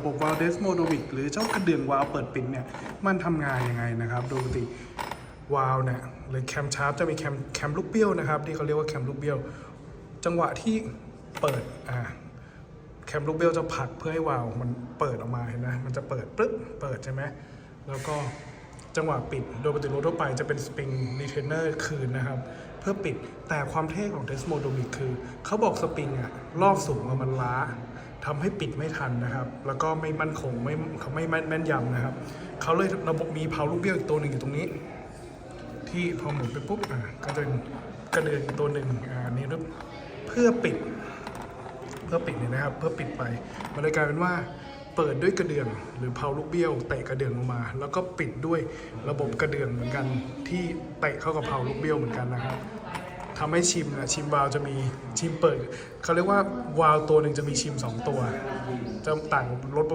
ระบบวาล์วเดสโมโดวิกหรือเจ้ากระเดื่องวาล์วเปิดปิดเนี่ยมันทำงานยังไงนะครับโดยปกติวาล์วเนี่ยหรือแคมชาร์ปจะมีแคมแคมลูกเบี้ยวนะครับที่เขาเรียกว่าแคมลูกเบี้ยวจังหวะที่เปิดอ่าแคมลูกเบี้ยวจะผลักเพื่อให้วาล์วมันเปิดออกมาเห็นไหมมันจะเปิดปึ๊บเปิดใช่ไหมแล้วก็จังหวะปิดโดยปกติรถทั่วไปจะเป็นสปริงรีเทนเนอร์คืนนะครับ เพื่อปิดแต่ความเท่ของเดสโมโดมิกคือ เขาบอกสปริงอะรอบสูงมันล้าทำให้ปิดไม่ทันนะครับ แล้วก็ไม่มั่นคงไม่เขาไม่แม่นยำนะครับ เขาเลยระบบมีเพาลูกเบี้ยวอีกตัวหนึ่งอยู่ตรงนี้ ที่พอหมุนไปปุ๊บอะก็จะกระเดืองตัวหนึ่งอ่านี่รึเพื่อปิด เพื่อปิดเนี่ยนะครับ เพื่อปิดไปมันเลยกลายเป็นว่า เปิดด้วยกระเดื่องหรือเพาลูกเบี้ยวเตะกระเดื่องลงมา แล้วก็ปิดด้วยระบบกระเดื่องเหมือนกัน ที่เตะเข้ากับเพาลูกเบี้ยวเหมือนกันนะครับทำให้ชิมนะชิมวาล์วจะมีชิมเปิดเขาเรียกว่าวาล์วตัวหนึ่งจะมีชิมสองตัวจะต่างรถ